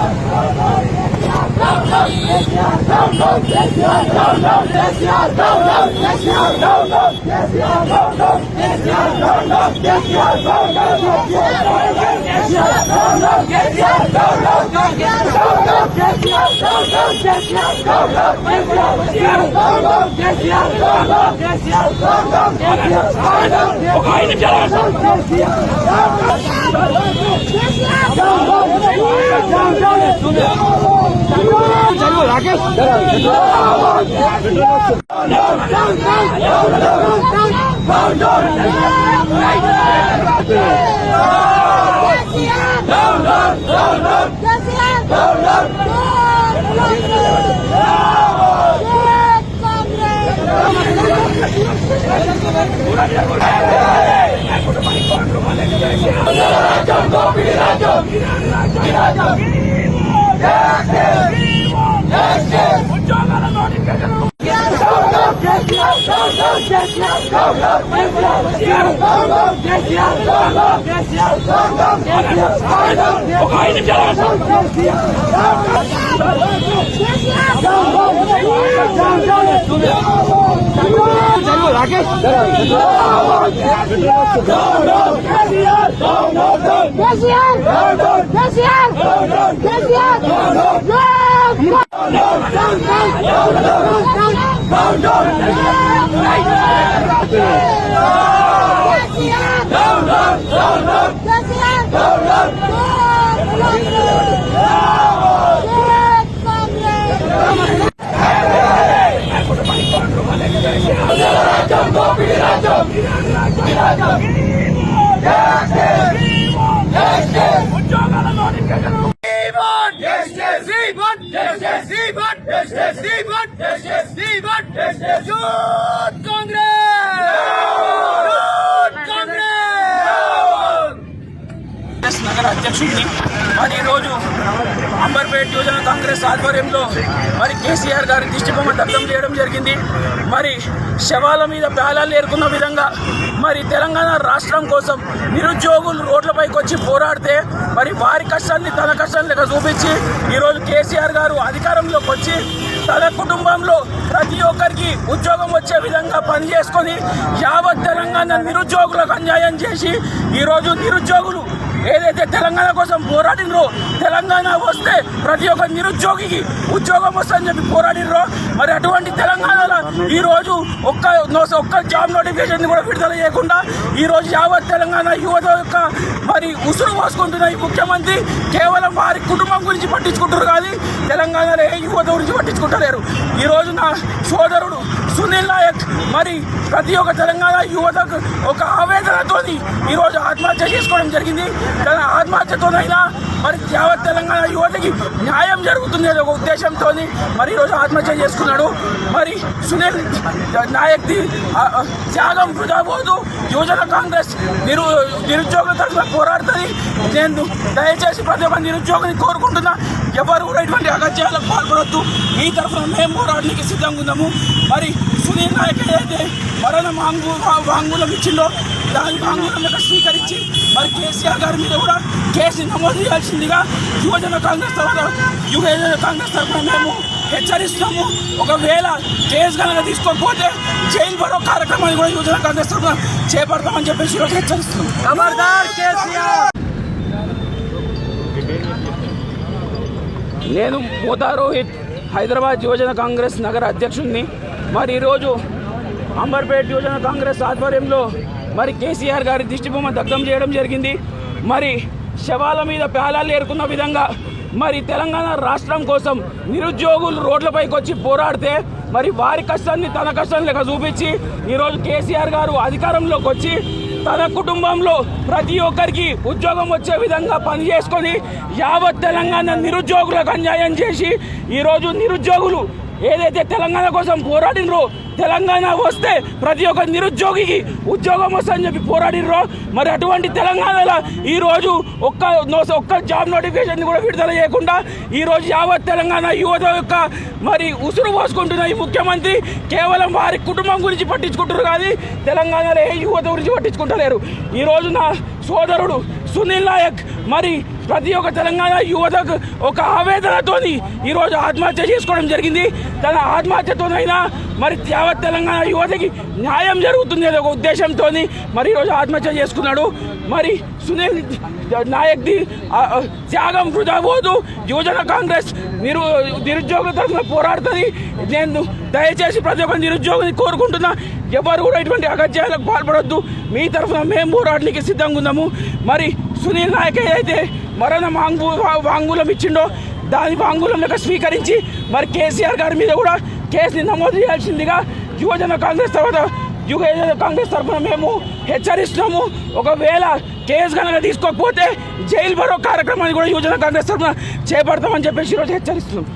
Thank you. রাখে Yeah, yeah. KCR KCR KCR Yes, yes. Congress నగర అధ్యక్షుడిని మరి ఈరోజు అంబర్పేట్ యువజన కాంగ్రెస్ ఆధ్వర్యంలో మరి కేసీఆర్ గారి దిష్టిబొమ్మ దగ్ధం చేయడం జరిగింది. మరి శవాల మీద పేలాలు ఏరుకున్న విధంగా మరి తెలంగాణ రాష్ట్రం కోసం నిరుద్యోగులు రోడ్లపైకి వచ్చి పోరాడితే మరి వారి కష్టాన్ని తన కష్టం లెక్క చూపించి ఈరోజు కేసీఆర్ గారు అధికారంలోకి వచ్చి తన కుటుంబంలో ప్రతి ఒక్కరికి ఉద్యోగం వచ్చే విధంగా పనిచేసుకొని యావత్ తెలంగాణ నిరుద్యోగులకు అన్యాయం చేసి ఈరోజు నిరుద్యోగులు ఏదైతే తెలంగాణ కోసం పోరాడినరో తెలంగాణ వస్తే ప్రతి ఒక్క నిరుద్యోగికి ఉద్యోగం వస్తుందని చెప్పి పోరాడినరో మరి అటువంటి తెలంగాణలో ఈ రోజు ఒక్క ఒక్క జాబ్ నోటిఫికేషన్ కూడా విడుదల చేయకుండా ఈ రోజు యావత్ తెలంగాణ యువత యొక్క మరి ఉసురు పోసుకుంటున్న ఈ ముఖ్యమంత్రి కేవలం వారి కుటుంబం గురించి పట్టించుకుంటారు కానీ తెలంగాణలో ఏ యువత గురించి పట్టించుకుంటలేరు. ఈ నా సోదరుడు సునీల్ నాయక్ మరి ప్రతి ఒక్క తెలంగాణ యువతకు ఒక ఆవేదనతోని ఈరోజు ఆత్మహత్య చేసుకోవడం జరిగింది. తన ఆత్మహత్యతోనైనా మరి యావత్ తెలంగాణ యువతకి న్యాయం జరుగుతుంది అనే ఒక ఉద్దేశంతో మరి ఈరోజు ఆత్మహత్య చేసుకున్నాడు. మరి సునీల్ నాయక్ది త్యాగం వృధా పోదు. యువజన కాంగ్రెస్ నిరు నిరుద్యోగుల తరఫున పోరాడుతుంది. నేను దయచేసి ప్రతి ఒక్క నిరుద్యోగిని కోరుకుంటున్నా ఎవరు కూడా ఇటువంటి అగత్యాలకు పాల్పడొద్దు. ఈ తరఫున మేము పోరాడడానికి సిద్ధంగా ఉన్నాము. మరి సునీల్ నాయక్ ఏదైతే మరణ వాంగు వాంగులం ఇచ్చిందో దాని వాంగులం యొక్క స్వీకరించి మరి కేసీఆర్ గారి మీద కూడా కేసు నమోదు చేయాల్సి చేయాల్సిందిగా యువజన కాంగ్రెస్ తరఫున యువజన కాంగ్రెస్ తరఫున మేము హెచ్చరిస్తున్నాము ఒకవేళ కేసు కనుక తీసుకోకపోతే జైలు భరో కార్యక్రమాన్ని కూడా యువజన కాంగ్రెస్ తరఫున చేపడతామని చెప్పేసి ఈరోజు హెచ్చరిస్తున్నాం. నేను మోతా రోహిత్ హైదరాబాద్ యువజన కాంగ్రెస్ నగర అధ్యక్షుడిని మరి ఈరోజు అంబర్పేట్ యువజన కాంగ్రెస్ ఆధ్వర్యంలో మరి కేసీఆర్ గారి దిష్టిబొమ్మ దగ్ధం చేయడం జరిగింది. మరి శవాల మీద పేలాలు ఏరుకున్న విధంగా మరి తెలంగాణ రాష్ట్రం కోసం నిరుద్యోగులు రోడ్లపైకి వచ్చి పోరాడితే మరి వారి కష్టాన్ని తన కష్టం లెక్క చూపించి ఈరోజు కేసీఆర్ గారు అధికారంలోకి వచ్చి తన కుటుంబంలో ప్రతి ఒక్కరికి ఉద్యోగం వచ్చే విధంగా పని చేసుకొని యావత్ తెలంగాణ నిరుద్యోగులకు అన్యాయం చేసి ఈరోజు నిరుద్యోగులు ఏదైతే తెలంగాణ కోసం పోరాడినరో తెలంగాణ వస్తే ప్రతి ఒక్క నిరుద్యోగికి ఉద్యోగం వస్తుందని చెప్పి పోరాడిర్రో మరి అటువంటి తెలంగాణలో ఈ రోజు ఒక్క ఒక్క జాబ్ నోటిఫికేషన్ కూడా విడుదల చేయకుండా ఈరోజు యావత్ తెలంగాణ యువత యొక్క మరి ఉసురు పోసుకుంటున్న ఈ ముఖ్యమంత్రి కేవలం వారి కుటుంబం గురించి పట్టించుకుంటారు కానీ తెలంగాణలో ఏ యువత గురించి పట్టించుకుంటలేరు. ఈ నా సోదరుడు సునీల్ నాయక్ మరి ప్రతి ఒక్క తెలంగాణ యువతకు ఒక ఆవేదనతోని ఈరోజు ఆత్మహత్య చేసుకోవడం జరిగింది. తన ఆత్మహత్యతోనైనా మరి యావత్ తెలంగాణ యువతకి న్యాయం జరుగుతుంది అనే ఒక ఉద్దేశంతో మరి ఈరోజు ఆత్మహత్య చేసుకున్నాడు. మరి సునీల్ నాయక్ది త్యాగం వృధా పోదు. యువజన కాంగ్రెస్ నిరు నిరుద్యోగుల తరఫున పోరాడుతుంది. నేను దయచేసి ప్రతి ఒక్క నిరుద్యోగిని కోరుకుంటున్నా ఎవరు కూడా ఇటువంటి అగత్యాలకు పాల్పడొద్దు. మీ తరఫున మేము పోరాడడానికి సిద్ధంగా ఉన్నాము. మరి సునీల్ నాయక్ ఏదైతే మరణ వాంగు వాంగ్మూలం ఇచ్చిండో దాని వాంగ్మూలం లెక్క స్వీకరించి మరి కేసీఆర్ గారి మీద కూడా కేసుని నమోదు చేయాల్సిందిగా యువజన కాంగ్రెస్ తర్వాత యువజన కాంగ్రెస్ తరఫున మేము హెచ్చరిస్తున్నాము. ఒకవేళ కేసు కనుక తీసుకోకపోతే జైలు బరో కార్యక్రమాన్ని కూడా యువజన కాంగ్రెస్ తరఫున చేపడతామని చెప్పేసి ఈరోజు హెచ్చరిస్తున్నాం.